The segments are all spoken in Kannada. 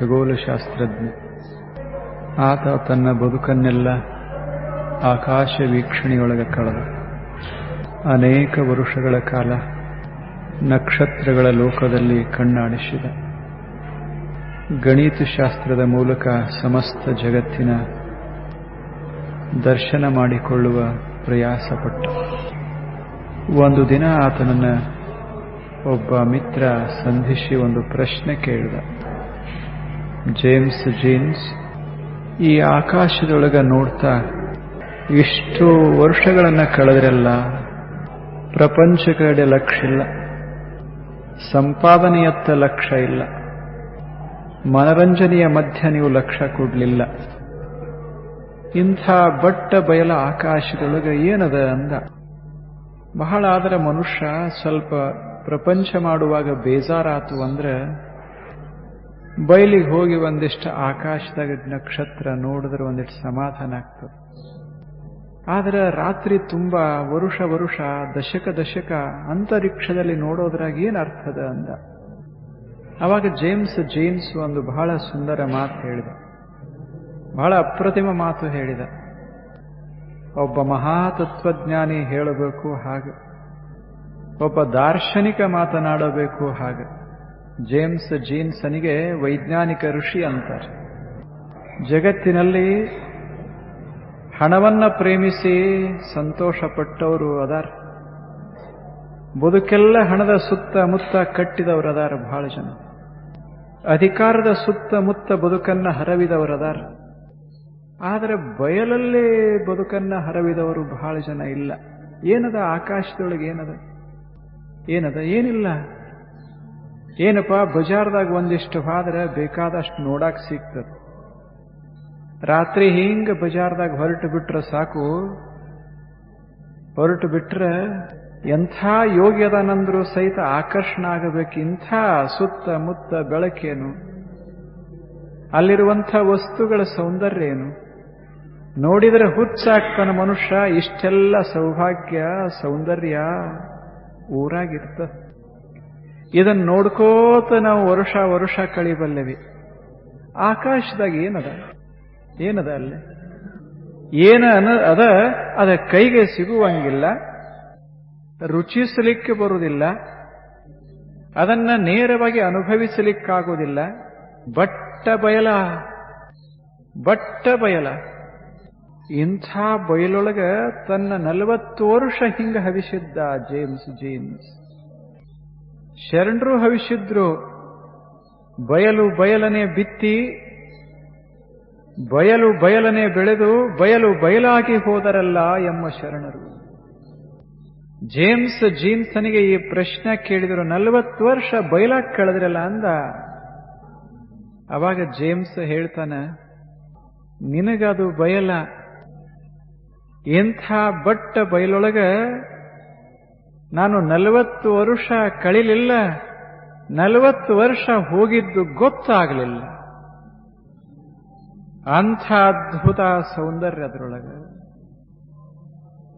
ಖಗೋಳಶಾಸ್ತ್ರಜ್ಞ. ಆತ ತನ್ನ ಬದುಕನ್ನೆಲ್ಲ ಆಕಾಶ ವೀಕ್ಷಣೆಯೊಳಗೆ ಕಳೆದ. ಅನೇಕ ವರುಷಗಳ ಕಾಲ ನಕ್ಷತ್ರಗಳ ಲೋಕದಲ್ಲಿ ಕಣ್ಣಾಡಿಸಿದ. ಗಣಿತಶಾಸ್ತ್ರದ ಮೂಲಕ ಸಮಸ್ತ ಜಗತ್ತಿನ ದರ್ಶನ ಮಾಡಿಕೊಳ್ಳುವ ಪ್ರಯಾಸಪಟ್ಟ. ಒಂದು ದಿನ ಆತನನ್ನ ಒಬ್ಬ ಮಿತ್ರ ಸಂಧಿಸಿ ಒಂದು ಪ್ರಶ್ನೆ ಕೇಳಿದ. ಜೇಮ್ಸ್ ಜೀನ್ಸ್ ಈ ಆಕಾಶದೊಳಗ ನೋಡ್ತಾ ಇಷ್ಟು ವರ್ಷಗಳನ್ನ ಕಳೆದ್ರಲ್ಲ ಪ್ರಪಂಚ ಕಡೆ ಲಕ್ಷ ಇಲ್ಲ. ಸಂಪಾದನೆಯತ್ತ ಲಕ್ಷ ಇಲ್ಲ. ಮನರಂಜನೆಯ ಮಧ್ಯ ನೀವು ಲಕ್ಷ್ಯ ಕೊಡಲಿಲ್ಲ. ಇಂಥ ಬಟ್ಟ ಬಯಲ ಆಕಾಶದೊಳಗೆ ಏನದ ಅಂದ. ಬಹಳ ಆದರೆ ಮನುಷ್ಯ ಸ್ವಲ್ಪ ಪ್ರಪಂಚ ಮಾಡುವಾಗ ಬೇಜಾರಾತು ಅಂದ್ರೆ ಬಯಲಿಗೆ ಹೋಗಿ ಒಂದಿಷ್ಟು ಆಕಾಶದಾಗ ನಕ್ಷತ್ರ ನೋಡಿದ್ರೆ ಒಂದಿಷ್ಟು ಸಮಾಧಾನ ಆಗ್ತದೆ. ಆದರೆ ರಾತ್ರಿ ತುಂಬಾ ವರುಷ ವರುಷ, ದಶಕ ದಶಕ ಅಂತರಿಕ್ಷದಲ್ಲಿ ನೋಡೋದ್ರಾಗ ಏನು ಅರ್ಥದ ಅಂದ? ಅವಾಗ ಜೇಮ್ಸ್ ಜೇಮ್ಸ್ ಒಂದು ಬಹಳ ಸುಂದರ ಮಾತು ಹೇಳಿದ. ಬಹಳ ಅಪ್ರತಿಮ ಮಾತು ಹೇಳಿದ. ಒಬ್ಬ ಮಹಾತತ್ವಜ್ಞಾನಿ ಹೇಳಬೇಕು ಹಾಗೆ, ಒಬ್ಬ ದಾರ್ಶನಿಕ ಮಾತನಾಡಬೇಕು ಹಾಗೆ. ಜೇಮ್ಸ್ ಜೀನ್ಸನಿಗೆ ವೈಜ್ಞಾನಿಕ ಋಷಿ ಅಂತಾರೆ. ಜಗತ್ತಿನಲ್ಲಿ ಹಣವನ್ನ ಪ್ರೇಮಿಸಿ ಸಂತೋಷಪಟ್ಟವರು ಅದಾರ. ಬದುಕೆಲ್ಲ ಹಣದ ಸುತ್ತ ಮುತ್ತ ಕಟ್ಟಿದವರು ಅದಾರ ಬಹಳ ಜನ. ಅಧಿಕಾರದ ಸುತ್ತ ಮುತ್ತ ಹರವಿದವರು ಅದಾರ. ಆದರೆ ಬಯಲಲ್ಲೇ ಬದುಕನ್ನ ಹರವಿದವರು ಬಹಳ ಜನ ಇಲ್ಲ. ಏನದ ಆಕಾಶದೊಳಗೆ ಏನದ? ಏನದ? ಏನಿಲ್ಲ. ಏನಪ್ಪ, ಬಜಾರ್ದಾಗ ಒಂದಿಷ್ಟು ಹಾದ್ರೆ ಬೇಕಾದಷ್ಟು ನೋಡಕ್ ಸಿಗ್ತದೆ. ರಾತ್ರಿ ಹಿಂಗ ಬಜಾರ್ದಾಗ ಹೊರಟು ಬಿಟ್ರೆ ಸಾಕು. ಹೊರಟು ಬಿಟ್ರೆ ಎಂಥ ಯೋಗ್ಯದನಂದ್ರು ಸಹಿತ ಆಕರ್ಷಣ ಆಗಬೇಕು. ಇಂಥ ಸುತ್ತ ಮುತ್ತ ಬೆಳಕೇನು? ಅಲ್ಲಿರುವಂಥ ವಸ್ತುಗಳ ಸೌಂದರ್ಯ ಏನು ನೋಡಿದರೆ ಹುಚ್ಚಾಗ್ತಾನ ಮನುಷ್ಯ, ಇಷ್ಟೆಲ್ಲ ಸೌಭಾಗ್ಯ, ಸೌಂದರ್ಯ ಊರಾಗಿರ್ತ ಇದನ್ನ ನೋಡ್ಕೋತ ನಾವು ವರುಷ ವರುಷ ಕಳಿಬಲ್ಲೆವಿ. ಆಕಾಶದಾಗ ಏನದ? ಏನದ ಅಲ್ಲಿ? ಏನ ಅದ? ಅದ ಕೈಗೆ ಸಿಗುವಂಗಿಲ್ಲ, ರುಚಿಸಲಿಕ್ಕೆ ಬರುವುದಿಲ್ಲ ಅದನ್ನ ನೇರವಾಗಿ ಅನುಭವಿಸಲಿಕ್ಕಾಗುವುದಿಲ್ಲ ಬಟ್ಟ ಬಯಲ ಬಟ್ಟ ಬಯಲ. ಇಂಥ ಬಯಲೊಳಗ ತನ್ನ ನಲವತ್ತು ವರ್ಷ ಹಿಂಗ ಹವಿಸಿದ್ದ ಜೇಮ್ಸ್ ಜೀನ್ಸ್ ಶರಣರು ಹವಿಸಿದ್ರು ಬಯಲು ಬಯಲನೆ ಬಿತ್ತಿ, ಬಯಲು ಬಯಲನೆ ಬೆಳೆದು, ಬಯಲು ಬಯಲಾಗಿ ಹೋದರಲ್ಲ ಎಂಬ ಶರಣರು. ಜೇಮ್ಸ್ ಜೀನ್ಸನಿಗೆ ಈ ಪ್ರಶ್ನೆ ಕೇಳಿದರು, ನಲವತ್ತು ವರ್ಷ ಬಯಲಾಗಿ ಕಳೆದ್ರಲ್ಲ ಅಂದ. ಅವಾಗ ಜೇಮ್ಸ್ ಹೇಳ್ತಾನ, ನಿನಗದು ಬಯಲ, ಎಂಥ ಬಟ್ಟ ಬಯಲೊಳಗ ನಾನು ನಲವತ್ತು ವರ್ಷ ಕಳಿಲಿಲ್ಲ, ನಲವತ್ತು ವರ್ಷ ಹೋಗಿದ್ದು ಗೊತ್ತಾಗಲಿಲ್ಲ. ಅಂಥ ಅದ್ಭುತ ಸೌಂದರ್ಯ ಅದರೊಳಗೆ.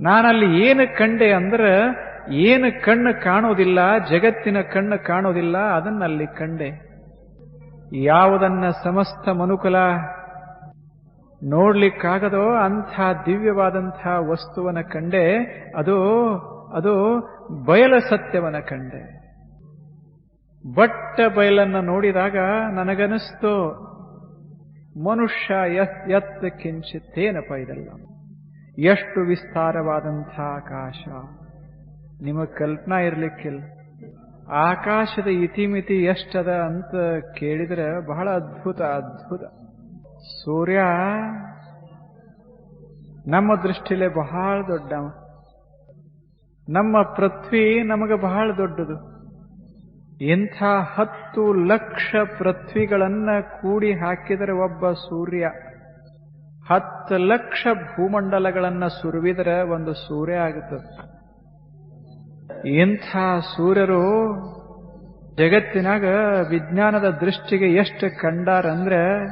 ನಾನಲ್ಲಿ ಏನು ಕಂಡೆ ಅಂದ್ರೆ, ಏನು ಕಣ್ಣು ಕಾಣೋದಿಲ್ಲ, ಜಗತ್ತಿನ ಕಣ್ಣು ಕಾಣೋದಿಲ್ಲ, ಅದನ್ನಲ್ಲಿ ಕಂಡೆ. ಯಾವುದನ್ನ ಸಮಸ್ತ ಮನುಕುಲ ನೋಡ್ಲಿಕ್ಕಾಗದೋ ಅಂಥ ದಿವ್ಯವಾದಂಥ ವಸ್ತುವನ್ನು ಕಂಡೆ, ಅದು ಅದು ಬಯಲ ಸತ್ಯವನ ಕಂಡೆ. ಬಟ್ಟ ಬಯಲನ್ನ ನೋಡಿದಾಗ ನನಗನಿಸ್ತು, ಮನುಷ್ಯ ಎತ್ ಎತ್ತ ಕಿಂಚಿತ್ತೇನಪ್ಪ ಇದೆಲ್ಲ? ಎಷ್ಟು ವಿಸ್ತಾರವಾದಂಥ ಆಕಾಶ. ನಿಮಗೆ ಕಲ್ಪನಾ ಇರಲಿಕ್ಕಿಲ್ಲ. ಆಕಾಶದ ಇತಿಮಿತಿ ಎಷ್ಟದ ಅಂತ ಕೇಳಿದ್ರೆ ಬಹಳ ಅದ್ಭುತ ಅದ್ಭುತ. ಸೂರ್ಯ ನಮ್ಮ ದೃಷ್ಟಿಲೇ ಬಹಳ ದೊಡ್ಡವ. ನಮ್ಮ ಪೃಥ್ವಿ ನಮಗೆ ಬಹಳ ದೊಡ್ಡದು. ಇಂಥ ಹತ್ತು ಲಕ್ಷ ಪೃಥ್ವಿಗಳನ್ನ ಕೂಡಿ ಹಾಕಿದರೆ ಒಬ್ಬ ಸೂರ್ಯ, ಹತ್ತು ಲಕ್ಷ ಭೂಮಂಡಲಗಳನ್ನ ಸುರುವಿದರೆ ಒಂದು ಸೂರ್ಯ ಆಗುತ್ತದೆ. ಇಂಥ ಸೂರ್ಯರು ಜಗತ್ತಿನಾಗ ವಿಜ್ಞಾನದ ದೃಷ್ಟಿಗೆ ಎಷ್ಟು ಕಂಡಾರಂದ್ರೆ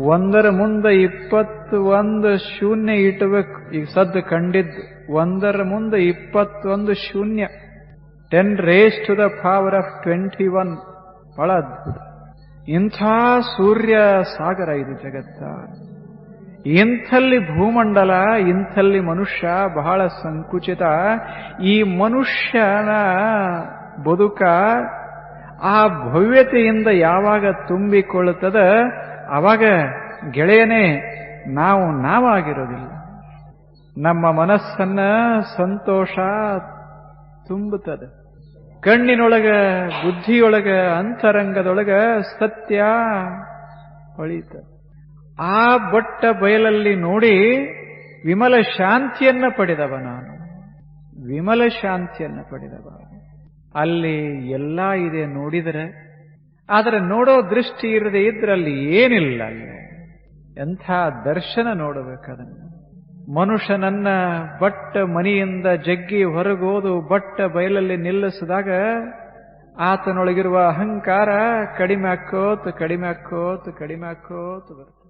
ಒಂದರ ಮುಂದೆ ಇಪ್ಪತ್ತು ಒಂದು ಶೂನ್ಯ ಇಟ್ಬೇಕು ಈಗ ಸದ್ದು ಕಂಡಿದ್ದು ಒಂದರ ಮುಂದೆ ಇಪ್ಪತ್ತೊಂದು ಶೂನ್ಯ. Ten raise to the power of twenty one ಬಹಳ ಅದ್ಭುತ. ಇಂಥ ಸೂರ್ಯ ಸಾಗರ ಇದು ಜಗತ್ತ. ಇಂಥಲ್ಲಿ ಭೂಮಂಡಲ, ಇಂಥಲ್ಲಿ ಮನುಷ್ಯ ಬಹಳ ಸಂಕುಚಿತ. ಈ ಮನುಷ್ಯನ ಬದುಕ ಆ ಭವ್ಯತೆಯಿಂದ ಯಾವಾಗ ತುಂಬಿಕೊಳ್ಳುತ್ತದೆ? ಅವಾಗ ಗೆಳೆಯನೇ, ನಾವು ನಾವಾಗಿರೋದಿಲ್ಲ. ನಮ್ಮ ಮನಸ್ಸನ್ನ ಸಂತೋಷ ತುಂಬುತ್ತದೆ. ಕಣ್ಣಿನೊಳಗ, ಬುದ್ಧಿಯೊಳಗ, ಅಂತರಂಗದೊಳಗ ಸತ್ಯ ಹೊಳಿತ ಆ ಬಟ್ಟ ಬಯಲಲ್ಲಿ ನೋಡಿ ವಿಮಲ ಶಾಂತಿಯನ್ನ ಪಡೆದವ ನಾನು. ವಿಮಲ ಶಾಂತಿಯನ್ನ ಪಡೆದವ. ಅಲ್ಲಿ ಎಲ್ಲ ಇದೆ ನೋಡಿದರೆ, ಆದರೆ ನೋಡೋ ದೃಷ್ಟಿ ಇರದೆ ಇದ್ರಲ್ಲಿ ಏನಿಲ್ಲ ಅಲ್ಲಿ. ಎಂಥ ದರ್ಶನ ನೋಡಬೇಕದನ್ನು ಮನುಷ್ಯನನ್ನ ಬಟ್ಟ ಮನೆಯಿಂದ ಜಗ್ಗಿ ಹೊರಗೋದು ಬಟ್ಟ ಬಯಲಲ್ಲಿ ನಿಲ್ಲಿಸಿದಾಗ ಆತನೊಳಗಿರುವ ಅಹಂಕಾರ ಕಡಿಮೆ ಹಾಕೋತ್ ಕಡಿಮೆ ಹಾಕೋತ್ ಕಡಿಮೆ ಹಾಕೋತ್ ಬರ್ತದೆ